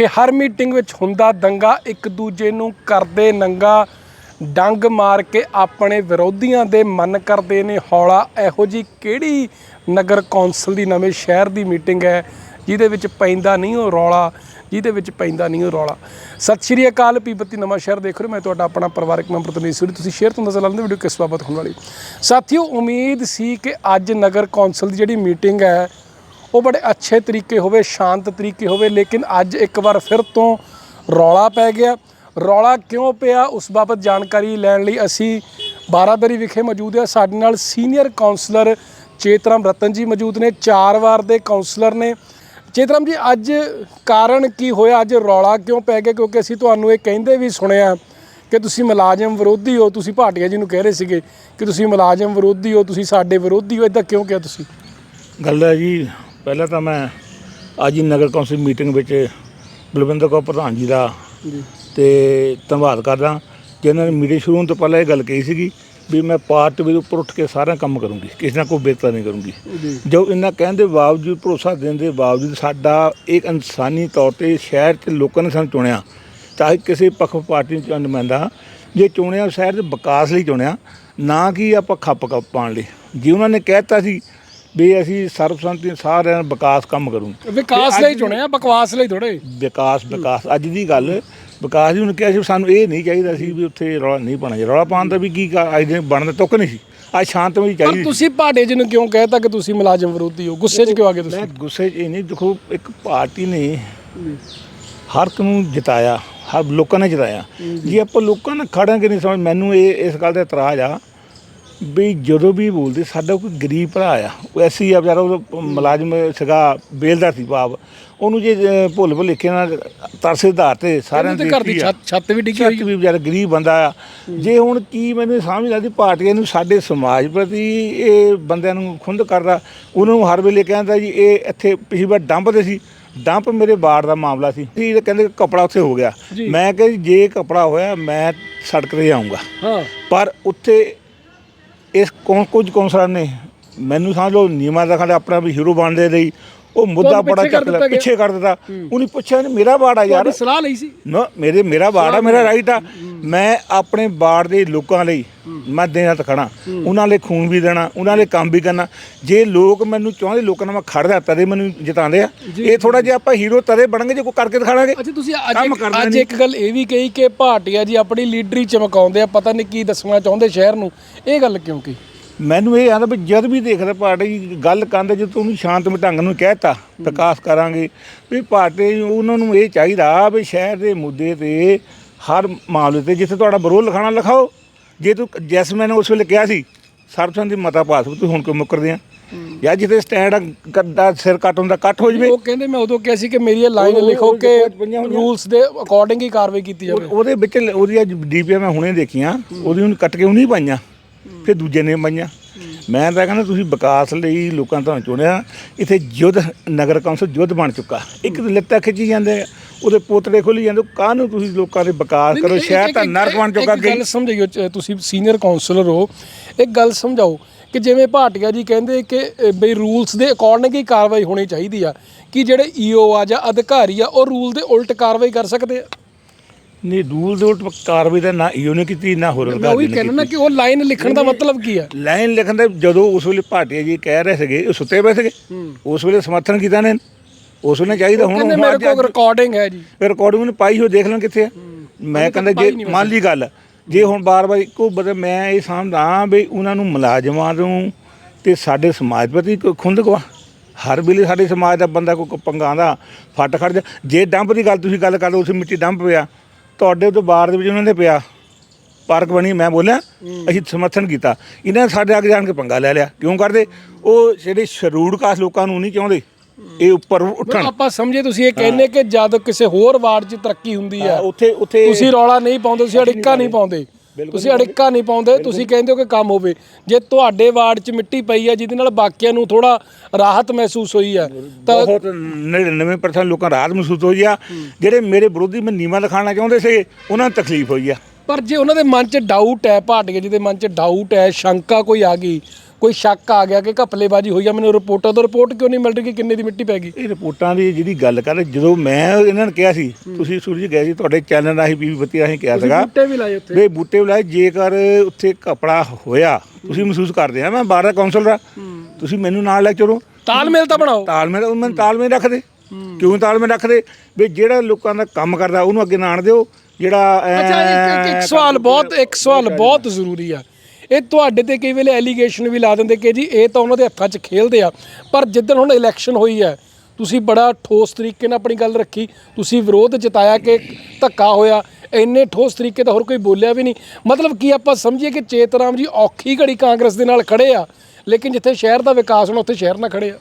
ਕਿ ਹਰ ਮੀਟਿੰਗ ਵਿੱਚ ਹੁੰਦਾ ਦੰਗਾ ਇੱਕ ਦੂਜੇ ਨੂੰ ਕਰਦੇ ਨੰਗਾ, ਡੰਗ ਮਾਰ ਕੇ ਆਪਣੇ ਵਿਰੋਧੀਆਂ ਦੇ ਮਨ ਕਰਦੇ ਨੇ ਹੌਲਾ। ਇਹੋ ਜੀ ਕਿਹੜੀ ਨਗਰ ਕੌਂਸਲ ਦੀ ਨਵੇਂ ਸ਼ਹਿਰ ਦੀ ਮੀਟਿੰਗ ਹੈ, ਜਿਹਦੇ ਵਿੱਚ ਪੈਂਦਾ ਨਹੀਂ ਉਹ ਰੌਲਾ, ਜਿਹਦੇ ਵਿੱਚ ਪੈਂਦਾ ਨਹੀਂ ਉਹ ਰੌਲਾ। ਸਤਿ ਸ਼੍ਰੀ ਅਕਾਲ, ਪੀਪਤੀ ਨਵਾਂ ਸ਼ਹਿਰ ਦੇਖ ਰਹੇ ਹੋ। ਮੈਂ ਤੁਹਾਡਾ ਆਪਣਾ ਪਰਿਵਾਰਕ ਮੈਂਬਰ ਤਨੀਸ਼ ਸੂਰੀ। ਤੁਸੀਂ ਸ਼ੇਅਰ ਤੋਂ ਨਜ਼ਰ ਲਾਉਂਦੇ ਵੀਡੀਓ ਕਿਸ ਬਾਬਤ ਹੋਣ ਵਾਲੀ। ਸਾਥੀਓ, ਉਮੀਦ ਸੀ ਕਿ ਅੱਜ ਨਗਰ ਕੌਂਸਲ ਦੀ ਜਿਹੜੀ ਮੀਟਿੰਗ ਹੈ ਉਹ ਬੜੇ ਅੱਛੇ ਤਰੀਕੇ ਹੋਵੇ, ਸ਼ਾਂਤ ਤਰੀਕੇ ਹੋਵੇ, ਲੇਕਿਨ ਅੱਜ ਇੱਕ ਵਾਰ ਫਿਰ ਤੋਂ ਰੌਲਾ ਪੈ ਗਿਆ। ਰੌਲਾ ਕਿਉਂ ਪਿਆ? ਉਸ ਬਾਬਤ ਜਾਣਕਾਰੀ ਲੈਣ ਲਈ ਅਸੀਂ ਬਾਰਾਦਰੀ ਵਿਖੇ ਮੌਜੂਦ ਹਾਂ। ਸਾਡੇ ਨਾਲ ਸੀਨੀਅਰ ਕਾਉਂਸਲਰ ਚੇਤਰਾਮ ਰਤਨ ਜੀ ਮੌਜੂਦ ਨੇ, ਚਾਰ ਵਾਰ ਦੇ ਕਾਉਂਸਲਰ ਨੇ। ਚੇਤਰਾਮ ਜੀ, ਅੱਜ ਕਾਰਨ ਕੀ ਹੋਇਆ? ਅੱਜ ਰੌਲਾ ਕਿਉਂ ਪੈ ਗਿਆ? ਕਿਉਂਕਿ ਅਸੀਂ ਤੁਹਾਨੂੰ ਇਹ ਕਹਿੰਦੇ ਵੀ ਸੁਣਿਆ ਕਿ ਤੁਸੀਂ ਮੁਲਾਜ਼ਮ ਵਿਰੋਧੀ ਹੋ। ਤੁਸੀਂ ਭਾਟੀਆ ਜੀ ਨੂੰ ਕਹਿ ਰਹੇ ਸੀਗੇ ਕਿ ਤੁਸੀਂ ਮੁਲਾਜ਼ਮ ਵਿਰੋਧੀ ਹੋ, ਤੁਸੀਂ ਸਾਡੇ ਵਿਰੋਧੀ ਹੋ। ਇਦਾਂ ਕਿਉਂ ਕਿਹਾ ਤੁਸੀਂ? ਗੱਲ ਹੈ ਜੀ ਪਹਿਲਾਂ ਤਾਂ ਮੈਂ ਅੱਜ ਹੀ ਨਗਰ ਕੌਂਸਲ ਮੀਟਿੰਗ ਵਿੱਚ ਬਲਵਿੰਦਰ ਕੌਰ ਪ੍ਰਧਾਨ ਜੀ ਦਾ ਤੇ ਧੰਨਵਾਦ ਕਰਦਾ ਜਿਨ੍ਹਾਂ ਨੇ ਮੀਟਿੰਗ ਸ਼ੁਰੂ ਹੋਣ ਤੋਂ ਪਹਿਲਾਂ ਇਹ ਗੱਲ ਕਹੀ ਸੀਗੀ ਵੀ ਮੈਂ ਪਾਰਟ ਦੇ ਉੱਪਰ ਉੱਠ ਕੇ ਸਾਰਾ ਕੰਮ ਕਰੂੰਗੀ ਕਿਸੇ ਨਾਲ ਕੋਈ ਬੇਇੱਜ਼ਤੀ ਨਹੀਂ ਕਰੂੰਗੀ। ਜੀ। ਇਹਨਾਂ ਕਹਿਣ ਦੇ ਬਾਵਜੂਦ ਭਰੋਸਾ ਦੇਣ ਦੇ ਬਾਵਜੂਦ ਸਾਡਾ ਇੱਕ ਇਨਸਾਨੀ ਤੌਰ ਤੇ ਸ਼ਹਿਰ 'ਚ ਲੋਕਾਂ ਨੇ ਸਾਨੂੰ ਚੁਣਿਆ ਚਾਹੇ ਕਿਸੇ ਪੱਖ ਪਾਰਟੀ ਚ ਨੁਮਾਇੰਦਾ ਜੇ ਚੁਣਿਆ ਸ਼ਹਿਰ ਦੇ ਵਿਕਾਸ ਲਈ ਚੁਣਿਆ ਨਾ ਕਿ ਆਪਾਂ ਖੱਪ ਖੱਪ ਪਾਉਣ ਲਈ। ਜੇ ਉਹਨਾਂ ਨੇ ਕਹਿਤਾ ਸੀ ਵੀ ਅਸੀਂ ਸਰਬਸੰਮਤੀ ਸਾਰਿਆਂ ਨਾਲ ਵਿਕਾਸ ਕੰਮ ਕਰੂੰਗੇ ਵਿਕਾਸ ਲਈ ਚੁਣਿਆ ਬਕਵਾਸ ਲਈ ਥੋੜੇ ਵਿਕਾਸ ਵਿਕਾਸ ਅੱਜ ਦੀ ਗੱਲ ਵਿਕਾਸ ਜੀ ਨੂੰ ਕਿਹਾ ਸੀ ਸਾਨੂੰ ਇਹ ਨਹੀਂ ਚਾਹੀਦਾ ਸੀ ਵੀ ਉੱਥੇ ਰੌਲਾ ਨਹੀਂ ਪਾਣਾ ਚਾਹੀਦਾ। ਰੌਲਾ ਪਾਉਣ ਦਾ ਵੀ ਕੀ ਕਰ- ਅੱਜ ਦੇ ਬਣਦਾ ਤੁੱਕ ਨਹੀਂ ਸੀ। ਅੱਜ ਸ਼ਾਂਤਮਈ ਪਰ ਚਾਹੀਦੀ ਸੀ। ਤੁਸੀਂ ਭਾਟੇ ਜੀ ਨੂੰ ਕਿਉਂ ਕਹਿਤਾ ਕਿ ਤੁਸੀਂ ਮੁਲਾਜ਼ਮ ਵਿਰੋਧੀ ਹੋ? ਗੁੱਸੇ 'ਚ ਕਿਉਂ ਆ ਗਏ ਤੁਸੀਂ? ਮੈਂ ਗੁੱਸੇ 'ਚ ਇਹ ਨਹੀਂ ਦੇਖੋ ਇੱਕ ਪਾਰਟੀ ਨੇ ਹਰ ਇੱਕ ਨੂੰ ਜਿਤਾਇਆ ਹਰ ਲੋਕਾਂ ਨੇ ਜਿਤਾਇਆ। ਜੇ ਆਪਾਂ ਲੋਕਾਂ ਨਾਲ ਖੜਾਂਗੇ ਨਹੀਂ ਸਮਝ ਮੈਨੂੰ ਇਹ ਇਸ ਗੱਲ ਦਾ ਇਤਰਾਜ਼ ਆ ਵੀ ਜਦੋਂ ਵੀ ਬੋਲਦੇ ਸਾਡਾ ਕੋਈ ਗਰੀਬ ਭਰਾ ਆ ਉਹ ਐਸੀ ਆ ਵਿਚਾਰਾ ਉਹ ਮੁਲਾਜ਼ਮ ਸੀਗਾ ਬੇਲਦਾਰ ਸੀ ਬਾਪ ਉਹਨੂੰ ਜੇ ਭੁੱਲ ਭੁਲੇਖੇ ਨਾਲ ਤਰਸੇ ਆਧਾਰ ਤੇ ਸਾਰਿਆਂ ਦੇ ਘਰ ਦੀ ਛੱਤ ਛੱਤ ਵੀ ਡਿੱਗੀ ਹੋਈ ਵੀ ਵਿਚਾਰਾ ਗਰੀਬ ਬੰਦਾ ਆ। ਜੇ ਹੁਣ ਕੀ ਮੈਨੂੰ ਸਮਝ ਲੱਗਦੀ ਪਾਰਟੀਆਂ ਨੂੰ ਸਾਡੇ ਸਮਾਜ ਪ੍ਰਤੀ ਇਹ ਬੰਦਿਆਂ ਨੂੰ ਖੁੰਦ ਕਰਦਾ ਉਹਨਾਂ ਨੂੰ ਹਰ ਵੇਲੇ ਕਹਿੰਦਾ ਜੀ ਇਹ ਇੱਥੇ ਪਿਛਲੀ ਵਾਰ ਡੰਪਦੇ ਸੀ। ਡੰਪ ਮੇਰੇ ਬਾੜ ਦਾ ਮਾਮਲਾ ਸੀ। ਜੀ ਇਹ ਕਹਿੰਦੇ ਕਪੜਾ ਉੱਥੇ ਹੋ ਗਿਆ। ਮੈਂ ਕਿਹਾ ਜੀ ਜੇ ਕਪੜਾ ਹੋਇਆ ਮੈਂ ਸੜਕ ਤੇ ਆਉਂਗਾ ਹਾਂ। ਪਰ ਉੱਥੇ ਇਸ ਕੌਣ ਕੁਝ ਕੌਂਸਲਰ ਨੇ ਮੈਨੂੰ ਸਮਝ ਲਓ ਨੀਮਾ ਦਾ ਖੜਾ ਆਪਣਾ ਵੀ ਹੀਰੋ ਬਣਦੇ ਲਈ ਉਹ ਮੁੱਦਾ ਬੜਾ ਚੱਕ ਲਿਆ। ਪਿੱਛੇ ਕਰ ਦਿੱਤਾ। ਉਹਨੇ ਪੁੱਛਿਆ ਮੇਰਾ ਬਾੜ ਆ ਯਾਰ। ਸਲਾਹ ਲਈ ਸੀ? ਨਾ ਮੇਰੇ ਮੇਰਾ ਆ ਮੇਰਾ ਰਾਈਟ ਆ। ਮੈਂ ਆਪਣੇ ਵਾਰਡ ਦੇ ਲੋਕਾਂ ਲਈ ਮੈਂ ਦਿਨ ਰਾਤ ਖੜਾ ਉਹਨਾਂ ਲਈ ਖੂਨ ਵੀ ਦੇਣਾ ਉਹਨਾਂ ਲਈ ਕੰਮ ਵੀ ਕਰਨਾ। ਜੇ ਲੋਕ ਮੈਨੂੰ ਚਾਹੁੰਦੇ ਲੋਕਾਂ ਨਾਲ ਮੈਂ ਖੜਦਾ ਤਦੇ ਮੈਨੂੰ ਜਿਤਾਉਂਦੇ ਆ। ਇਹ ਥੋੜਾ ਜਿਹਾ ਆਪਾਂ ਹੀਰੋ ਤਦੇ ਬਣਾਂਗੇ ਜੇ ਕੋਈ ਕਰਕੇ ਦਿਖਾਣਾਗੇ। ਅੱਛਾ ਤੁਸੀਂ ਅੱਜ ਅੱਜ। ਇੱਕ ਗੱਲ ਇਹ ਵੀ ਕਹੀ ਕਿ ਭਾਟੀਆ ਜੀ ਆਪਣੀ ਲੀਡਰੀ ਚਮਕਾਉਂਦੇ ਆ ਪਤਾ ਨਹੀਂ ਕੀ ਦੱਸਣਾ ਚਾਹੁੰਦੇ ਸ਼ਹਿਰ ਨੂੰ। ਇਹ ਗੱਲ ਕਿਉਂ ਕੀ ਮੈਨੂੰ ਇਹ ਆਦਾ ਵੀ ਜਦ ਵੀ ਦੇਖਦਾ ਪਾਰਟੀ ਗੱਲ ਕਰਦੇ ਜੇ ਤੂੰ ਸ਼ਾਂਤਮਈ ਢੰਗ ਨੂੰ ਕਹਿਤਾ ਵਿਕਾਸ ਕਰਾਂਗੇ ਵੀ ਪਾਰਟੀ ਉਹਨਾਂ ਨੂੰ ਇਹ ਚਾਹੀਦਾ ਵੀ ਸ਼ਹਿਰ ਦੇ ਮੁੱਦੇ ਤੇ ਹਰ ਮਾਮਲੇ ਤੇ ਜਿੱਥੇ ਤੁਹਾਡਾ ਵਿਰੋਧ ਲਿਖਾਣਾ ਲਿਖਾਓ। ਜੇ ਤੂੰ ਜੈਸ ਮੈਨੇ ਉਸ ਵੇਲੇ ਕਿਹਾ ਸੀ ਸਰਬਸੰਮਤੀ ਮਤਾ ਪਾਸ ਤੂੰ ਹੁਣ ਕਿਉਂ ਮੁੱਕਰਦੇ ਆ? ਯਾਰ ਜਿੱਥੇ ਸਟੈਂਡ ਗੱਡਾ ਸਿਰ ਕੱਟ ਹੁੰਦਾ ਕੱਟ ਹੋ ਜਵੇ। ਉਹ ਕਹਿੰਦੇ ਮੈਂ ਉਦੋਂ ਕਿਹਾ ਸੀ ਕਿ ਮੇਰੀ ਇਹ ਲਾਈਨ ਲਿਖੋ ਕਿ। ਰੂਲਸ ਦੇ ਅਕੋਰਡਿੰਗ ਹੀ ਕਾਰਵਾਈ ਕੀਤੀ ਜਾਵੇ। ਉਹਦੇ ਵਿੱਚ ਉਹਦੀਆਂ ਡੀਪੀਆ ਮੈਂ ਹੁਣੇ ਦੇਖੀਆਂ ਉਹਦੀ ਹੁਣ ਕੱਟ ਕੇ ਉਹ ਨਹੀਂ ਪਾਈਆਂ ਫਿਰ ਦੂਜੇ ਨੇ ਪਾਈਆਂ। ਮੈਂ ਤਾਂ ਕਹਿੰਦਾ ਤੁਸੀਂ ਵਿਕਾਸ ਲਈ ਲੋਕਾਂ ਤੁਹਾਨੂੰ ਚੁਣਿਆ ਇੱਥੇ ਯੁੱਧ ਨਗਰ ਕੌਂਸਲ ਯੁੱਧ ਬਣ ਚੁੱਕਾ। ਇੱਕ ਲੱਤਾਂ ਖਿੱਚੀ ਜਾਂਦੇ ਆ, ਉਹਦੇ ਪੋਤੜੇ ਖੋਲੀ ਜਾਂਦੇ ਕਾਹਨੂੰ ਤੁਸੀਂ ਲੋਕਾਂ ਦੇ ਵਿਕਾਸ ਕਰੋ? ਸ਼ਹਿਰ ਤਾਂ ਨਰਕ ਬਣ ਚੁੱਕਾ ਗੱਲ ਸਮਝਾਈਓ ਤੁਸੀਂ ਸੀਨੀਅਰ ਕਾਉਂਸਲਰ ਹੋ। ਇੱਕ ਗੱਲ ਸਮਝਾਓ ਕਿ ਜਿਵੇਂ ਭਾਟੀਆ ਜੀ ਕਹਿੰਦੇ ਕਿ ਬਈ ਰੂਲਸ ਦੇ ਅਕੋਰਡਿੰਗ ਹੀ ਕਾਰਵਾਈ ਹੋਣੀ ਚਾਹੀਦੀ ਆ ਕਿ ਜਿਹੜੇ ਈਓ ਆ ਜਾਂ ਅਧਿਕਾਰੀ ਆ ਉਹ ਰੂਲ ਦੇ ਉਲਟ ਕਾਰਵਾਈ ਕਰ ਸਕਦੇ ਆ? ਨਹੀਂ ਰੂਲ ਦੇ ਉਲਟ ਕਾਰਵਾਈ ਦਾ ਨਾ ਈਓ ਨੇ ਕੀਤੀ ਨਾ ਹੋਰ ਉਹੀ ਅਧਿਕਾਰੀ ਨੇ ਕਹਿਣਾ ਨਾ ਕਿ ਉਹ ਲਾਈਨ ਲਿਖਣ ਦਾ ਮਤਲਬ ਕੀ ਆ? ਲਾਈਨ ਲਿਖਣ ਦੇ ਜਦੋਂ ਉਸ ਵੇਲੇ ਭਾਟੀਆ ਜੀ ਕਹਿ ਰਹੇ ਸੀਗੇ ਉਹ ਸੁੱਤੇ ਪਏ ਸੀਗੇ। ਉਸ ਵੇਲੇ ਸਮਰਥਨ ਕੀਤਾ ਨੇ। ਉਸ ਵੇਲੇ ਚਾਹੀਦਾ ਹੁਣ ਕਹਿੰਦੇ ਮੇਰੇ ਕੋਲ ਰਿਕਾਰਡਿੰਗ ਹੈ ਜੀ। ਰਿਕਾਰਡਿੰਗ ਨੂੰ ਪਾਈ ਹੋ ਦੇਖ ਲੈਣ ਕਿੱਥੇ ਆ। ਮੈਂ ਕਹਿੰਦਾ ਜੇ ਮੰਨ ਲਈ ਗੱਲ ਜੇ ਹੁਣ ਬਾਰ-ਬਾਰ ਇੱਕੋ ਬਦਲ ਮੈਂ ਇਹ ਸਮਝਦਾ ਵੀ ਉਹਨਾਂ ਨੂੰ ਮੁਲਾਜ਼ਮਾਂ ਨੂੰ ਤੇ ਸਾਡੇ ਸਮਾਜ ਪ੍ਰਤੀ ਖੁੰਦ ਕਵਾ ਹਰ ਵੇਲੇ ਸਾਡੇ ਸਮਾਜ ਦਾ ਬੰਦਾ ਕੋਈ ਪੰਗਾ ਦਾ ਫੱਟ ਖੜ ਜਾ। ਜੇ ਡੰਪ ਦੀ ਗੱਲ ਤੁਸੀਂ ਗੱਲ ਕਰਦੇ ਉਸ ਮਿੱਟੀ ਡੰਪ ਪਿਆ। ਤੁਹਾਡੇ ਤੋਂ ਬਾਹਰ ਦੇ ਵਿੱਚ ਉਹਨਾਂ ਦੇ ਪਿਆ। ਪਾਰਕ ਬਣੀ ਮੈਂ ਬੋਲਿਆ ਅਸੀਂ ਸਮਰਥਨ ਕੀਤਾ। ਇਹਨਾਂ ਨੇ ਸਾਡੇ ਅੱਗੇ ਜਾਣ ਕੇ ਪੰਗਾ ਲੈ ਲਿਆ। ਕਿਉਂ ਕਰਦੇ? ਉਹ ਜਿਹੜੇ ਸ਼ਰੂੜ ਕਾਸ ਲੋਕਾਂ ਨੂੰ ਨਹੀਂ ਚਾਹੁੰਦੇ। ਇਹ ਉੱਪਰ ਉੱਠਣ। ਆਪਾਂ ਸਮਝੇ ਤੁਸੀਂ ਇਹ ਕਹਿੰਦੇ ਕਿ ਜਦ ਕਿਸੇ ਹੋਰ ਵਾਰਡ 'ਚ ਤਰੱਕੀ ਹੁੰਦੀ ਆ ਉੱਥੇ ਉੱਥੇ ਤੁਸੀਂ ਰੌਲਾ ਨਹੀਂ ਪਾਉਂਦੇ ਤੁਸੀਂ ਅੜਿੱਕਾ ਨਹੀਂ ਪਾਉਂਦੇ। ਤੁਸੀਂ ਅੜਿੱਕਾ ਨਹੀਂ ਪਾਉਂਦੇ ਤੁਸੀਂ ਕਹਿੰਦੇ ਹੋ ਕਿ ਕੰਮ ਹੋਵੇ। ਜੇ ਤੁਹਾਡੇ ਵਾਰਡ 'ਚ ਮਿੱਟੀ ਪਈ ਆ ਜਿਹਦੇ ਨਾਲ ਬਾਕੀਆਂ ਨੂੰ ਥੋੜਾ ਰਾਹਤ ਮਹਿਸੂਸ ਹੋਈ ਆ ਤਾਂ ਬਹੁਤ 99% ਲੋਕਾਂ ਰਾਤ ਮਹਿਸੂਸ ਹੋਈ ਆ। ਜਿਹੜੇ ਮੇਰੇ ਵਿਰੋਧੀ ਮੈਂ ਨੀਵਾ ਦਿਖਾਣਾ ਚਾਹੁੰਦੇ ਸੀ ਉਹਨਾਂ ਨੂੰ ਤਕਲੀਫ ਹੋਈ ਆ। ਪਰ ਜੇ ਉਹਨਾਂ ਦੇ ਮਨ 'ਚ ਡਾਊਟ ਹੈ ਭਾਟੀਆ ਜੀ ਦੇ ਮਨ 'ਚ ਡਾਊਟ ਹੈ ਸ਼ੰਕਾ ਕੋਈ ਆ ਗਈ ਕੋਈ ਸ਼ੱਕ ਆ ਗਿਆ ਕਿ ਘਪਲੇਬਾਜੀ ਹੋਈ ਆ? ਮੈਨੂੰ ਰਿਪੋਰਟਾਂ ਤੋਂ ਰਿਪੋਰਟ ਕਿਉਂ ਨਹੀਂ ਮਿਲ ਰਹੀ ਕਿ ਕਿੰਨੇ ਦੀ ਮਿੱਟੀ ਪੈ ਗਈ? ਇਹ ਰਿਪੋਰਟਾਂ ਦੀ ਜਿਹੜੀ ਗੱਲ ਕਰ ਜਦੋਂ ਮੈਂ ਇਹਨਾਂ ਨੂੰ ਕਿਹਾ ਸੀ ਤੁਸੀਂ ਸੂਰਜ ਗਏ ਸੀ ਤੁਹਾਡੇ ਚੈਨਲ ਰਾਹੀਂ ਬੀਬੀ ਬੱਤੀ ਰਾਹੀਂ ਕਿਹਾ ਸੀਗਾ ਬੂਟੇ ਵੀ ਲਾਏ ਉੱਥੇ। ਵੇ ਬੂਟੇ ਬੁਲਾਏ ਜੇਕਰ ਉੱਥੇ ਕਪੜਾ ਹੋਇਆ ਤੁਸੀਂ ਮਹਿਸੂਸ ਕਰਦੇ ਆ ਮੈਂ ਬਾਹਰ ਦਾ ਕਾਉਂਸਲ ਦਾ ਤੁਸੀਂ ਮੈਨੂੰ ਨਾਲ ਲੈ ਚਲੋ। ਤਾਲਮੇਲ ਤਾਂ ਬਣਾਓ। ਤਾਲਮੇਲ ਉਹ ਮੈਂ ਤਾਲਮੇਲ ਰੱਖਦੇ। ਕਿਉਂ ਤਾਲਮੇਲ ਰੱਖਦੇ? ਵੀ ਜਿਹੜਾ ਲੋਕਾਂ ਦਾ ਕੰਮ ਕਰਦਾ ਉਹਨੂੰ ਅੱਗੇ ਨਾ ਆਣ ਦਿਓ। ਜਿਹੜਾ ਅੱਛਾ ਇੱਕ ਸਵਾਲ ਬਹੁਤ ਇੱਕ ਸਵਾਲ ਬਹੁਤ ਜ਼ਰੂਰੀ ਆ। ਇਹ ਤੁਹਾਡੇ ਤੇ ਕਈ ਵੇਲੇ ਐਲੀਗੇਸ਼ਨ ਵੀ ਲਾ ਦਿੰਦੇ ਕਿ ਜੀ ਇਹ ਤਾਂ ਉਹਨਾਂ ਦੇ ਹੱਥਾਂ 'ਚ ਖੇਲਦੇ ਆ। ਪਰ ਜਿੱਦਣ ਹੁਣ ਇਲੈਕਸ਼ਨ ਹੋਈ ਹੈ ਤੁਸੀਂ ਬੜਾ ਠੋਸ ਤਰੀਕੇ ਨਾਲ ਆਪਣੀ ਗੱਲ ਰੱਖੀ। ਤੁਸੀਂ ਵਿਰੋਧ ਜਤਾਇਆ ਕਿ ਧੱਕਾ ਹੋਇਆ ਇੰਨੇ ਠੋਸ ਤਰੀਕੇ ਤਾਂ ਹੋਰ ਕੋਈ ਬੋਲਿਆ ਵੀ ਨਹੀਂ। ਮਤਲਬ ਕੀ ਆਪਾਂ ਸਮਝੀਏ ਕਿ ਚੇਤਰਾਮ ਜੀ ਔਖੀ ਘੜੀ ਕਾਂਗਰਸ ਦੇ ਨਾਲ ਖੜੇ ਆ ਲੇਕਿਨ ਜਿੱਥੇ ਸ਼ਹਿਰ ਦਾ ਵਿਕਾਸ ਹੋਣਾ ਉੱਥੇ ਸ਼ਹਿਰ ਨਾਲ ਖੜੇ ਆ।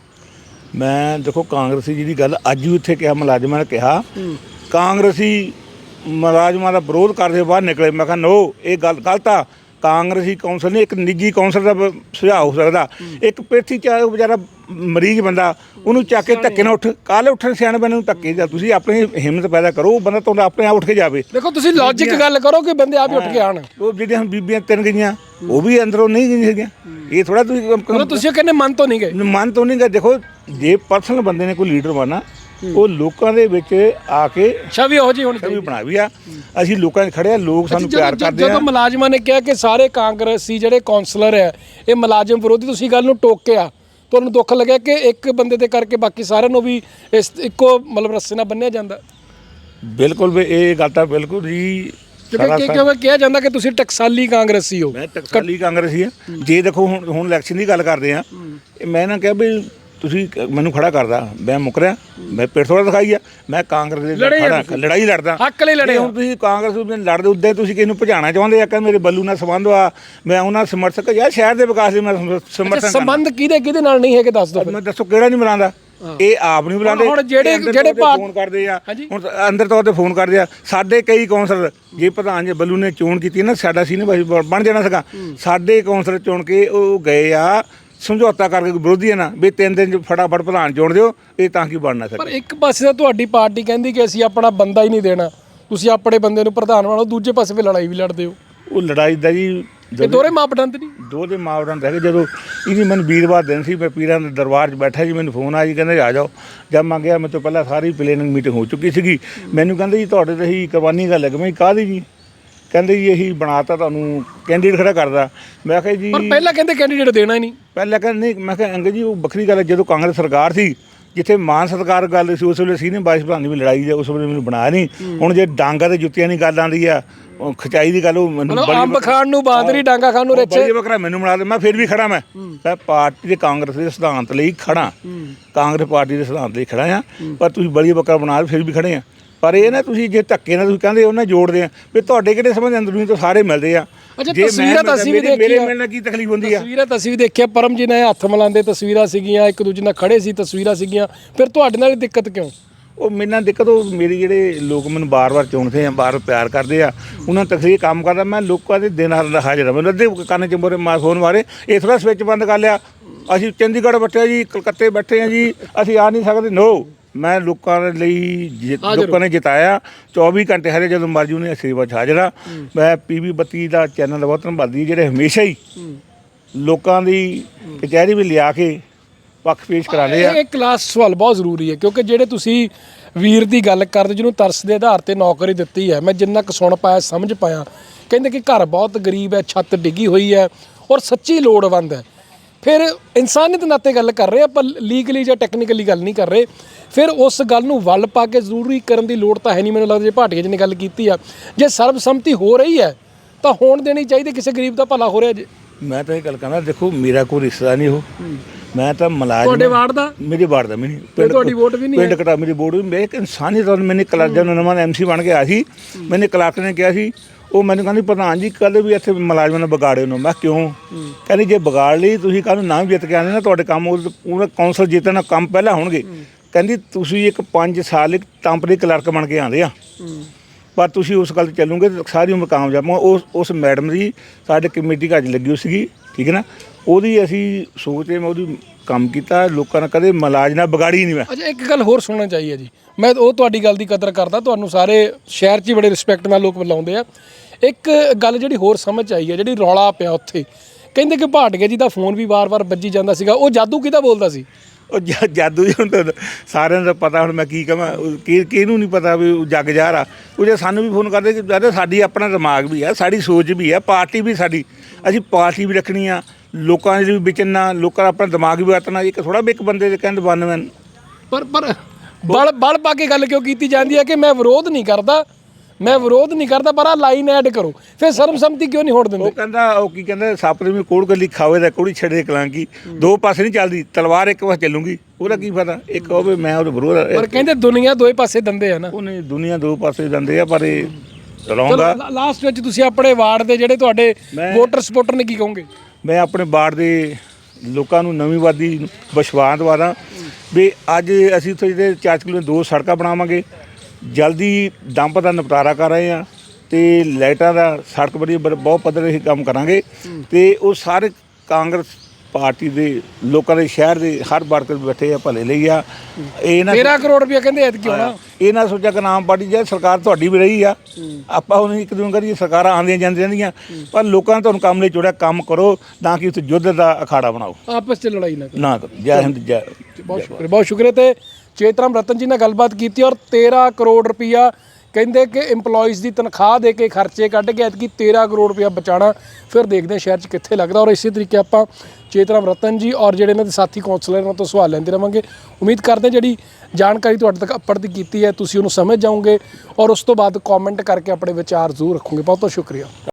ਮੈਂ ਦੇਖੋ ਕਾਂਗਰਸੀ ਜਿਹੜੀ ਗੱਲ ਅੱਜ ਵੀ ਉੱਥੇ ਕਿਹਾ ਮੁਲਾਜ਼ਮਾਂ ਨੇ ਕਿਹਾ। ਕਾਂਗਰਸੀ ਮੁਲਾਜ਼ਮਾਂ ਦਾ ਵਿਰੋਧ ਕਰਦੇ ਬਾਹਰ ਨਿਕਲੇ। ਮੈਂ ਕਿਹਾ ਨੋ ਇਹ ਗੱਲ ਗਲਤ ਆ। ਕਾਂਗਰਸੀ ਕੌਂਸਲ ਨਹੀਂ ਇੱਕ ਨਿੱਜੀ ਕੌਂਸਲ ਦਾ ਬ- ਸੁਝਾਅ ਹੋ ਸਕਦਾ। ਇੱਕ ਪੇਠੀ ਚਾਹੇ ਉਹ ਵਿਚਾਰਾ ਮਰੀਜ਼ ਬੰਦਾ ਉਹਨੂੰ ਚੱਕ ਕੇ ਧੱਕੇ ਨਾਲ ਉੱਠ ਕਾਲੇ ਉੱਠਣ ਸਿਆਣੇ ਬੰਦੇ ਨੂੰ ਧੱਕੇ ਜਾ ਤੁਸੀਂ ਆਪਣੀ ਹਿੰਮਤ ਪੈਦਾ ਕਰੋ ਉਹ ਬੰਦਾ ਤੁਹਾਡਾ ਆਪਣੇ ਆਪ ਉੱਠ ਕੇ ਜਾਵੇ। ਦੇਖੋ ਤੁਸੀਂ ਲੌਜੀਕ ਗੱਲ ਕਰੋ ਕਿ ਬੰਦੇ ਆਪ ਹੀ ਉੱਠ ਕੇ ਆਣ ਉਹ ਜਿਹੜੀਆਂ ਹੁਣ ਬੀਬੀਆਂ ਤਿੰਨ ਗਈਆਂ ਉਹ ਵੀ ਅੰਦਰੋਂ ਨਹੀਂ ਗਈਆਂ ਹੈਗੀਆਂ। ਇਹ ਥੋੜਾ ਤੁਸੀਂ ਮਤਲਬ ਤੁਸੀਂ ਕਹਿੰਦੇ ਮਨ ਤੋਂ ਨਹੀਂ ਗਏ। ਮਨ ਤੋਂ ਨਹੀਂ ਗਾ ਦੇਖੋ ਜੇ ਪਰਸਨਲ ਬੰਦੇ ਨੇ ਕੋਈ ਲੀਡਰ ਬਣਾ ਉਹ ਲੋਕਾਂ ਦੇ ਵਿੱਚ ਆ ਕੇ ਛਵੀ ਉਹੋ ਜੀ ਹੋਣੀ ਛਵੀ ਬਣਾ ਵੀ ਆ। ਅਸੀਂ ਲੋਕਾਂ 'ਚ ਖੜੇ ਆ ਲੋਕ ਸਾਨੂੰ ਪਿਆਰ ਕਰਦੇ ਆ। ਜਦੋਂ ਮੁਲਾਜ਼ਮਾਂ ਨੇ ਕਿਹਾ ਕਿ ਸਾਰੇ ਕਾਂਗਰਸੀ ਜਿਹੜੇ ਕਾਉਂਸਲਰ ਹੈ ਇਹ ਮੁਲਾਜ਼ਮ ਵਿਰੋਧੀ ਤੁਸੀਂ ਗੱਲ ਨੂੰ ਟੋਕਿਆ ਤੁਹਾਨੂੰ ਦੁੱਖ ਲੱਗਿਆ ਕਿ ਇੱਕ ਬੰਦੇ ਦੇ ਕਰਕੇ ਬਾਕੀ ਸਾਰਿਆਂ ਨੂੰ ਵੀ ਇਸ ਇੱਕੋ ਮਤਲਬ ਰਸਤੇ ਨਾਲ ਬੰਨਿਆ ਜਾਂਦਾ? ਬਿਲਕੁਲ ਵੀ ਇਹ ਗੱਲ ਤਾਂ ਬਿਲਕੁਲ ਜੀ ਕਿਉਂਕਿ ਕਿਉਂਕਿ ਕਿਹਾ ਜਾਂਦਾ ਕਿ ਤੁਸੀਂ ਟਕਸਾਲੀ ਕਾਂਗਰਸੀ ਹੋ। ਮੈਂ ਟਕਸਾਲੀ ਕਾਂਗਰਸੀ ਆ। ਜੇ ਦੇਖੋ ਹੁਣ ਹੁਣ ਇਲੈਕਸ਼ਨ ਦੀ ਗੱਲ ਕਰਦੇ ਆ ਮੈਂ ਨਾ ਕਿਹਾ ਵੀ ਤੁਸੀਂ ਕ- ਮੈਨੂੰ ਖੜਾ ਕਰਦਾ। ਮੈਂ ਮੁਕਰਿਆ ਮੈਂ ਪੇਟ ਥੋੜਾ ਦਿਖਾਈ ਆ। ਮੈਂ ਕਾਂਗਰਸ ਦੇ ਨਾਲ ਲੜੇ ਆ ਖੜਾ ਲੜਾਈ ਲੜਦਾ। ਹੱਕ ਲਈ ਲੜੇ ਜੇ ਹੋ। ਹੁਣ ਤੁਸੀਂ ਕਾਂਗਰਸ ਨੂੰ ਲੜਦੇ ਉੱਦੇ ਤੁਸੀਂ ਕਿਸ ਨੂੰ ਭਜਾਣਾ ਚਾਹੁੰਦੇ ਆ? ਕਿ ਮੇਰੇ ਬੱਲੂ ਨਾਲ ਸੰਬੰਧ ਆ। ਮੈਂ ਉਹਨਾਂ ਸਮਰਥਕ ਯਾਰ ਸ਼ਹਿਰ ਦੇ ਵਿਕਾਸ ਲਈ ਮੈਂ ਸਮ- ਅੱਛਾ ਸਮਰਥਨ। ਸੰਬੰਧ ਕਿਹਦੇ ਕਿਹਦੇ ਨਾਲ ਨਹੀਂ ਹੈਗੇ? ਦੱਸ ਦਿਓ ਫਿਰ। ਮੈਂ ਦੱਸੋ ਕਿਹੜਾ ਨਹੀਂ ਬੁਲਾਉਂਦਾ? ਇਹ ਆਪ ਨਹੀਂ ਬੁਲਾਉਂਦੇ। ਹੁਣ ਜਿਹੜੇ- ਇਹ ਅੰਦਰ ਜਿਹੜੇ ਤੌਰ ਤੇ ਭਾਰਤ- ਫੋਨ ਕਰਦੇ ਆ। ਹਾਂਜੀ। ਹੁਣ ਅੰਦਰ ਤੌਰ ਤੇ ਫੋਨ ਕਰਦੇ ਆ। ਸਾਡੇ ਕਈ ਕੌਂਸਲਰ ਜੇ ਪ੍ਰਧਾਨ ਜੀ ਬੱਲੂ ਨੇ ਚੋਣ ਕੀਤੀ ਨਾ ਸਾਡਾ ਸੀ ਨਾ ਬਣ ਜਾਣਾ ਸੀਗਾ। ਸਾਡੇ ਕੌਂਸਲਰ ਚੁਣ ਕੇ ਉਹ ਗਏ ਆ। ਸਮਝੌਤਾ ਕਰਕੇ ਵਿਰੋਧੀਆਂ ਨਾਲ ਵੀ ਤਿੰਨ ਦਿਨ 'ਚ ਫਟਾਫਟ ਪ੍ਰਧਾਨ ਚੁਣ ਦਿਓ ਇਹ ਤਾਂ ਕੀ ਬਣਨਾ ਪਰ ਸਕੇ ਇੱਕ ਪਾਸੇ ਤਾਂ ਤੁਹਾਡੀ ਪਾਰਟੀ ਕਹਿੰਦੀ ਕਿ ਅਸੀਂ ਆਪਣਾ ਬੰਦਾ ਹੀ ਨਹੀਂ ਦੇਣਾ। ਤੁਸੀਂ ਆਪਣੇ ਬੰਦੇ ਨੂੰ ਪ੍ਰਧਾਨ ਬਣਾਓ ਦੂਜੇ ਪਾਸੇ ਵੀ ਲੜਾਈ ਵੀ ਲੜਦੇ ਹੋ। ਉਹ ਲੜਾਈ ਦਾ ਜੀ ਇਹ ਦੋਰੇ ਮਾਪਦੰਡ ਨਹੀਂ? ਦੋ ਦੇ ਮਾਵਰਣ ਰਹਿ ਗਏ ਜਦੋਂ ਇਹਦੀ ਮੈਨੂੰ ਵੀਰਵਾਰ ਦਿਨ ਸੀ ਮੈਂ ਪੀਰਾਂ ਦੇ ਦਰਬਾਰ 'ਚ ਬੈਠਾ ਜੀ ਮੈਨੂੰ ਫੋਨ ਆਇਆ ਜੀ ਕਹਿੰਦੇ ਆ ਜਾਓ। ਜਦ ਮੈਂ ਗਿਆ ਮੇਰੇ ਤੋਂ ਪਹਿਲਾਂ ਸਾਰੀ ਪਲੈਨਿੰਗ ਮੀਟਿੰਗ ਹੋ ਚੁੱਕੀ ਸੀਗੀ। ਮੈਨੂੰ ਕਹਿੰਦੇ ਜੀ ਤੁਹਾਡੇ ਤੇ ਹੀ ਕੁਰਬਾਨੀ ਗੱਲ ਲੱਗ ਮੈਂ ਕਿਹਾ, ਕਾਹਦੀ ਜੀ? ਕਹਿੰਦੇ ਜੀ ਇਹੀ ਬਣਾਤਾ ਤੁਹਾਨੂੰ ਕੈਂਡੀਡੇਟ ਖੜਾ ਕਰਦਾ। ਮੈਂ ਕਿਹਾ ਜੀ ਪਰ ਪਹਿਲਾਂ ਕਹਿੰਦੇ ਕੈਂਡੀਡੇਟ ਦੇਣਾ ਹੀ ਨਹੀਂ। ਪਹਿਲਾਂ ਕਹਿੰਦੇ ਨਹੀਂ ਮੈਂ ਕਿਹਾ ਅੰਗਦ ਜੀ ਉਹ ਵੱਖਰੀ ਗੱਲ ਹੈ ਜਦੋਂ ਕਾਂਗਰਸ ਸਰਕਾਰ ਸੀ ਜਿੱਥੇ ਮਾਨ ਸਰਕਾਰ ਗੱਲ ਸੀ ਉਸ ਵੇਲੇ ਸੀ ਨੇ ਬਾਈਸ ਪ੍ਰਧਾਨ ਦੀ ਵੀ ਲੜਾਈ ਹੈ ਉਸ ਵੇਲੇ ਮੈਨੂੰ ਬਣਾਇਆ ਨਹੀਂ। ਹੁਣ ਜੇ ਡਾਂਗਾ ਤੇ ਜੁੱਤੀਆਂ ਦੀ ਗੱਲ ਆਉਂਦੀ ਆ ਉਹ ਖਚਾਈ ਦੀ ਗੱਲ ਉਹ ਮੈਨੂੰ ਬੜੀ ਅੰਬ ਖਾਣ ਨੂੰ ਬਾਂਦਰੀ ਡਾਂਗਾ ਖਾਣ ਨੂੰ ਰਿੱਛ ਬੜੀ ਬੱਕਰਾ ਮੈਨੂੰ ਬਣਾ ਦੇ ਮੈਂ ਫਿਰ ਵੀ ਖੜਾ ਮੈਂ। ਮੈਂ ਪਾਰਟੀ ਦੇ ਕਾਂਗਰਸ ਦੇ ਸਿਧਾਂਤ ਲਈ ਖੜਾ। ਕਾਂਗਰਸ ਪਾਰਟੀ ਦੇ ਸਿਧਾਂਤ ਲਈ ਖੜਾ ਆ ਪਰ ਤੁਸੀਂ ਬੜੀ ਬੱਕਰਾ ਬਣਾ ਫਿਰ ਵੀ ਖੜੇ ਆ। ਪਰ ਇਹ ਨਾ ਤੁਸੀਂ ਜੇ ਧੱਕੇ ਨਾਲ ਤੁਸੀਂ ਕਹਿੰਦੇ ਉਹਨਾਂ ਜੋੜਦੇ ਆ ਵੀ ਤੁਹਾਡੇ ਕਿਹੜੇ ਸਮਝ ਅੰਦਰੂਨੀ ਤਾਂ ਸਾਰੇ ਮਿਲਦੇ ਆ। ਅੱਛਾ, ਤਸਵੀਰਾਂ ਤਾਂ ਅਸੀਂ ਵੀ ਮੇਰੇ- ਮੇਰੇ ਦੇਖੀਆਂ। ਮਿਲਣ ਨਾਲ ਕੀ ਤਕਲੀਫ ਹੁੰਦੀ ਆ? ਤਸਵੀਰਾਂ ਤਾਂ ਅਸੀਂ ਵੀ ਦੇਖਿਆ ਪਰਮ ਜੀ ਨੇ ਹੱਥ ਮਿਲਾਉਂਦੇ ਤਸਵੀਰਾਂ ਸੀਗੀਆਂ ਇੱਕ ਦੂਜੇ ਨਾਲ ਖੜੇ ਸੀ ਤਸਵੀਰਾਂ ਸੀਗੀਆਂ। ਫਿਰ ਤੁਹਾਡੇ ਨਾਲ ਦਿੱਕਤ ਕਿਉਂ? ਉਹ ਮੇਰੇ ਨਾਲ ਦਿੱਕਤ ਉਹ ਮੇਰੇ ਜਿਹੜੇ ਲੋਕ ਮੈਨੂੰ ਬਾਰ-ਬਾਰ ਚੁਣਦੇ ਆ ਬਾਰ ਪਿਆਰ ਕਰਦੇ ਆ ਉਹਨਾਂ ਤਕਲੀਫ ਕੰਮ ਕਰਦਾ। ਮੈਂ ਲੋਕਾਂ ਦੇ ਦਿਨ ਹਰ ਹਾਜ਼ਰ ਆ ਮੈਨੂੰ ਅੱਧੇ ਕੰਨ ਚ ਮੋਰੇ ਮਾ ਫੋਨ ਮਾਰੇ ਇਹ ਥੋੜਾ ਸਵਿਚ ਬੰਦ ਕਰ ਲਿਆ। ਅਸੀਂ ਚੰਡੀਗੜ੍ਹ ਬੈਠੇ ਆ ਜੀ ਕਲਕੱਤੇ ਬੈਠੇ ਆ ਜੀ ਅਸੀਂ ਆ ਨਹੀਂ ਸਕਦੇ। ਨੋ ਮੈਂ ਲੋਕਾਂ ਦੇ ਲਈ ਜਿ- ਲੋਕਾਂ ਨੇ ਜਿਤਾਇਆ। 24 ਘੰਟੇ ਹਰੇ ਜਦੋਂ ਮਰਜ਼ੀ ਉਹਨੇ 'ਚ ਹਾਜ਼ਰ ਆ। ਮੈਂ ਪੀਵੀ 32 ਦਾ ਚੈਨਲ ਬਹੁਤ ਧੰਨਵਾਦੀ ਜਿਹੜੇ ਹਮੇਸ਼ਾ ਹੀ ਲੋਕਾਂ ਦੀ ਕਚਹਿਰੀ ਵੀ ਲਿਆ ਕੇ ਪੱਖ ਪੇਸ਼ ਕਰਾਉਂਦੇ ਆ। ਇਹ ਕਲਾਸ ਸਵਾਲ ਬਹੁਤ ਜ਼ਰੂਰੀ ਹੈ ਕਿਉਂਕਿ ਜਿਹੜੇ ਤੁਸੀਂ ਵੀਰ ਦੀ ਗੱਲ ਕਰਦੇ ਜਿਹਨੂੰ ਤਰਸ ਦੇ ਆਧਾਰ ਤੇ ਨੌਕਰੀ ਦਿੱਤੀ ਹੈ ਮੈਂ ਜਿੰਨਾ ਕੁ ਸੁਣ ਪਾਇਆ ਸਮਝ ਪਾਇਆ ਕਹਿੰਦੇ ਕਿ ਘਰ ਬਹੁਤ ਗਰੀਬ ਹੈ ਛੱਤ ਡਿੱਗੀ ਹੋਈ ਹੈ ਔਰ ਸੱਚੀ ਲੋੜਵੰਦ ਹੈ। ਫਿਰ ਇਨਸਾਨੀਅਤ ਨਾਤੇ ਗੱਲ ਕਰ ਰਹੇ ਆਪਾਂ ਲੀਗਲੀ ਜਾਂ ਟੈਕਨੀਕਲੀ ਗੱਲ ਨਹੀਂ ਕਰ ਰਹੇ। ਫਿਰ ਉਸ ਗੱਲ ਨੂੰ ਵੱਲ ਪਾ ਕੇ ਜ਼ਰੂਰੀ ਕਰਨ ਦੀ ਲੋੜ ਤਾਂ ਹੈ ਨਹੀਂ ਮੈਨੂੰ ਲੱਗਦਾ ਜੇ ਭਾਟੀਆ ਜੀ ਨੇ ਗੱਲ ਕੀਤੀ ਆ। ਜੇ ਸਰਬਸੰਮਤੀ ਹੋ ਰਹੀ ਹੈ ਤਾਂ ਹੋਣ ਦੇਣੀ ਚਾਹੀਦੀ ਕਿਸੇ ਗਰੀਬ ਦਾ ਭਲਾ ਹੋ ਰਿਹਾ ਜੇ। ਮੈਂ ਤਾਂ ਇਹ ਗੱਲ ਕਹਿੰਦਾ ਦੇਖੋ ਮੇਰਾ ਕੋਈ ਰਿਸ਼ਤਾ ਨਹੀਂ ਉਹ। ਮੈਂ ਤਾਂ ਮੁਲਾਜ਼ਮ ਤੁਹਾਡੇ ਵਾਰਡ ਦਾ? ਮੇਰੇ ਵਾਰਡ ਦਾ ਮੈਨੂੰ ਤੁਹਾਡੀ ਵੋਟ ਵੀ ਨਹੀਂ ਪਿੰਡ ਕਟਾ ਮੇਰੀ ਵੋਟ ਵੀ ਮੈਂ ਇੱਕ ਇਨਸਾਨੀ ਤੌਰ ਮੈਨੇ ਕਲਰਕ ਜਦੋਂ ਨਵਾਂ ਐਮਸੀ ਬਣ ਕੇ ਆਇਆ ਸੀ। ਮੈਨੇ ਕਲਰਕ ਨੇ ਕਿਹਾ ਸੀ ਉਹ ਮੈਨੂੰ ਕਹਿੰਦੀ ਪ੍ਰਧਾਨ ਜੀ ਕੱਲ ਵੀ ਇੱਥੇ ਮੁਲਾਜ਼ਮਾਂ ਨੇ ਵਿਗਾੜੇ ਨੂੰ ਮੈਂ ਕਿਉਂ? ਕਹਿੰਦੀ ਜੇ ਵਿਗਾੜ ਲਈ ਤੁਸੀਂ ਕੱਲ ਨੂੰ ਜਿੱਤ ਕੇ ਆਉਂਦੇ ਨਾ ਤੁਹਾਡੇ ਕੰਮ ਉਹ ਕੌਂਸਲ ਜਿੱਤਣ ਕੰਮ ਪਹਿਲਾਂ ਹੋਣਗੇ। ਕਹਿੰਦੀ ਤੁਸੀਂ ਇੱਕ 5 ਸਾਲ ਇੱਕ ਟੈਂਪਰੇਰੀ ਕਲਰਕ ਬਣ ਕੇ ਆਉਂਦੇ ਆ। ਪਰ ਤੁਸੀਂ ਉਸ ਗੱਲ ਤੇ ਚੱਲੋਗੇ ਤਾਂ ਸਾਰੀ ਉਮਰ ਕਾਮਯਾਬ ਹੋ ਉਸ ਉਸ ਮੈਡਮ ਦੀ ਸਾਡੇ ਕਮੇਟੀ ਘਰ ਲੱਗੀ ਸੀਗੀ ਠੀਕ ਹੈ ਨਾ? ਉਹਦੀ ਅਸੀਂ ਸੋਚਦੇ ਮੈਂ ਉਹਦੀ ਕੰਮ ਕੀਤਾ ਲੋਕਾਂ ਨਾਲ ਕਦੇ ਮਲਾਜ ਨਾ ਵਿਗਾੜੀ ਨਹੀਂ ਮੈਂ। ਅੱਛਾ ਇੱਕ ਗੱਲ ਹੋਰ ਸੁਣਨਾ ਚਾਹੀਏ ਜੀ। ਮੈਂ ਉਹ ਤੁਹਾਡੀ ਗੱਲ ਦੀ ਕਦਰ ਕਰਦਾ ਤੁਹਾਨੂੰ ਸਾਰੇ ਸ਼ਹਿਰ 'ਚ ਹੀ ਬੜੇ ਰਿਸਪੈਕਟ ਨਾਲ ਲੋਕ ਬੁਲਾਉਂਦੇ ਆ। ਇੱਕ ਗੱਲ ਜਿਹੜੀ ਹੋਰ ਸਮਝ ਆਈ ਹੈ ਜਿਹੜੀ ਰੌਲਾ ਪਿਆ ਉੱਥੇ। ਕਹਿੰਦੇ ਕਿ ਭਾਟਗੇ ਜੀ ਦਾ ਫੋਨ ਵੀ ਵਾਰ-ਵਾਰ ਵੱਜੀ ਜਾਂਦਾ ਸੀਗਾ। ਉਹ ਜਾਦੂ ਕਿਹਦਾ ਬੋਲਦਾ ਸੀ? ਉਹ ਜਾ- ਜਾਦੂ ਜੀ ਹੁਣ ਤਾਂ ਸਾਰਿਆਂ ਦਾ ਪਤਾ ਹੁਣ ਮੈਂ ਕੀ ਕਹਾਂ ਉਹ ਕੀ ਕਿਹਨੂੰ ਨਹੀਂ ਪਤਾ ਵੀ ਉਹ ਜੱਗ ਜ਼ਾਹਰ ਆ ਉਹ ਜੇ ਸਾਨੂੰ ਵੀ ਫੋਨ ਕਰਦੇ ਕਿ ਦਾਦਾ ਸਾਡੀ ਆਪਣਾ ਦਿਮਾਗ ਵੀ ਆ ਸਾਡੀ ਸੋਚ ਵੀ ਆ ਪਾਰਟੀ ਵੀ ਸਾਡੀ। ਅਸੀਂ ਪਾਰਟੀ ਵੀ ਰੱਖਣੀ ਆ। ਲੋਕਾਂ ਦੇ ਵੀ ਵਿਚਰਨਾ ਲੋਕਾਂ ਦਾ ਆਪਣਾ ਦਿਮਾਗ ਵੀ ਵਰਤਣਾ ਇੱਕ ਥੋੜਾ ਵੀ ਇੱਕ ਬੰਦੇ ਦੇ ਕਹਿੰਦੇ ਬੰਨਵਨ ਪਰ ਪਰ ਬਲ ਬਲ ਪਾ ਕੇ ਗੱਲ ਕਿਉਂ ਕੀਤੀ ਜਾਂਦੀ ਹੈ ਕਿ ਮੈਂ ਵਿਰੋਧ ਨਹੀਂ ਕਰਦਾ? ਮੈਂ ਵਿਰੋਧ ਨਹੀਂ ਕਰਦਾ ਪਰ ਆ ਲਾਈਨ ਐਡ ਕਰੋ। ਫਿਰ ਸਰਬਸੰਮਤੀ ਕਿਉਂ ਨਹੀਂ ਹੋਣ ਉਹ ਦਿੰਦੇ ਕਹਿੰਦਾ ਉਹ ਕੀ ਕਹਿੰਦਾ ਸੱਪ ਦੇ ਵੀ ਕੋੜ ਗੱਲੀ ਖਾਵੇ ਦਾ ਕੋੜੀ ਛੱਡੇ ਕਲਾਂਗੀ। ਦੋ ਪਾਸੇ ਨਹੀਂ ਚੱਲਦੀ ਤਲਵਾਰ ਇੱਕ ਪਾਸੇ ਚੱਲੂਗੀ। ਉਹਦਾ ਕੀ ਪਤਾ ਇੱਕ ਹੋਵੇ ਮੈਂ ਉਹਦੇ ਵਿਰੋਧ ਪਰ ਕਹਿੰਦੇ ਦੁਨੀਆ ਦੋਏ ਪਾਸੇ ਦੰਦੇ ਆ ਨਾ। ਉਹਨੇ ਦੁਨੀਆ ਦੋ ਪਾਸੇ ਜਾਂਦੇ ਆ ਪਰ ਇਹ ਚਲੋ ਰੌਂਗਾ ਲਾਸਟ ਵਿੱਚ ਤੁਸੀਂ ਆਪਣੇ ਵਾਰਡ ਦੇ ਜਿਹੜੇ ਤੁਹਾਡੇ ਵੋਟਰ ਸਪੋਰਟਰ ਨੇ ਕੀ ਕਹੋਗੇ? ਮੈਂ ਆਪਣੇ ਬਾੜ ਦੇ ਲੋਕਾਂ ਨੂੰ ਨਵੀਂ ਵਾਦੀ ਵਿਸ਼ਵਾਸ ਦਵਾਦਾ ਵੀ ਅੱਜ ਅਸੀਂ ਉੱਥੇ ਜਿਹੜੇ 4 ਕਿਲੋ ਦੋ ਸੜਕਾਂ ਬਣਾਵਾਂਗੇ, ਜਲਦੀ ਡੰਪ ਦਾ ਨਿਪਟਾਰਾ ਕਰ ਰਹੇ ਆ ਤੇ ਲਾਈਟਾਂ ਦਾ ਸੜਕ ਬੜੀ ਬਹੁਤ ਪੱਧਰ ਅਸੀਂ ਕੰਮ ਕਰਾਂਗੇ ਤੇ ਉਹ ਸਾਰੇ ਕਾਂਗਰਸ ਪਾਰਟੀ ਦੇ ਲੋਕਾਂ ਦੇ ਸ਼ਹਿਰ ਦੇ ਹਰ ਵਿੱਚ ਬੈਠੇ ਆ ਭਲੇ ਲਈ ਆ। ਇਹ ਨਾ 13 ਕਰੋੜ ਰੁਪਏ ਕਹਿੰਦੇ ਐਤ ਕਿਉਂ ਨਾ ਇਹ ਨਾ ਸੋਚਿਆ ਕਿ ਨਾਮ ਪਾਰਟੀ ਜੇ ਸਰਕਾਰ ਤੁਹਾਡੀ ਵੀ ਰਹੀ ਆ। ਆਪਾਂ ਉਹਨੂੰ ਇੱਕ ਦਿਨ ਕਰੀਏ ਸਰਕਾਰਾਂ ਆਉਂਦੀਆਂ ਜਾਂਦੀਆਂ ਰਹਿੰਦੀਆਂ ਪਰ ਲੋਕਾਂ ਨੇ ਤੁਹਾਨੂੰ ਕੰਮ ਲਈ ਜੋੜਿਆ ਕੰਮ ਕਰੋ ਤਾਂ ਕਿ ਉੱਥੇ ਯੁੱਧ ਦਾ ਅਖਾੜਾ ਬਣਾਓ। ਆਪਸ 'ਚ ਲੜਾਈ ਨਾ ਕਰੋ। ਨਾ ਕਰੋ। ਜੈ ਹਿੰਦ ਜੈ ਬਹੁਤ ਸ਼ੁਕਰੀਆ। ਬਹੁਤ ਸ਼ੁਕਰੀਆ ਤੇ ਚੇਤਰਾਮ ਰਤਨ ਜੀ ਨਾਲ ਗੱਲਬਾਤ ਕੀਤੀ ਔਰ 13 ਕਰੋੜ ਰੁਪਇਆ ਕਹਿੰਦੇ ਕਿ EMPLOYEES ਦੀ ਤਨਖਾਹ ਦੇ ਕੇ ਖਰਚੇ ਕੱਢ ਕੇ ਐਤਕੀ 13 ਕਰੋੜ ਰੁਪਇਆ ਬਚਾਣਾ ਫਿਰ ਦੇਖਦੇ ਹਾਂ ਸ਼ਹਿਰ 'ਚ ਕਿੱਥੇ ਲੱਗਦਾ। ਔਰ ਇਸੇ ਤਰੀਕੇ ਆਪਾਂ ਚੇਤਰਾਮ ਰਤਨ ਜੀ ਔਰ ਜਿਹੜੇ ਇਹਨਾਂ ਦੇ ਸਾਥੀ ਕਾਉਂਸਲਰ ਉਹਨਾਂ ਤੋਂ ਸਵਾਲ ਲੈਂਦੇ ਰਵਾਂਗੇ। ਉਮੀਦ ਕਰਦੇ ਹਾਂ ਜਿਹੜੀ ਜਾਣਕਾਰੀ ਤੁਹਾਡੇ ਤੱਕ ਅੱਪੜ ਦੀ ਕੀਤੀ ਹੈ, ਤੁਸੀਂ ਉਹਨੂੰ ਸਮਝ ਜਾਓਗੇ ਔਰ ਉਸ ਤੋਂ ਬਾਅਦ ਕਮੈਂਟ ਕਰਕੇ ਆਪਣੇ ਵਿਚਾਰ ਜ਼ਰੂਰ ਰੱਖੋਗੇ। ਬਹੁਤ ਬਹੁਤ ਸ਼ੁਕਰੀਆ।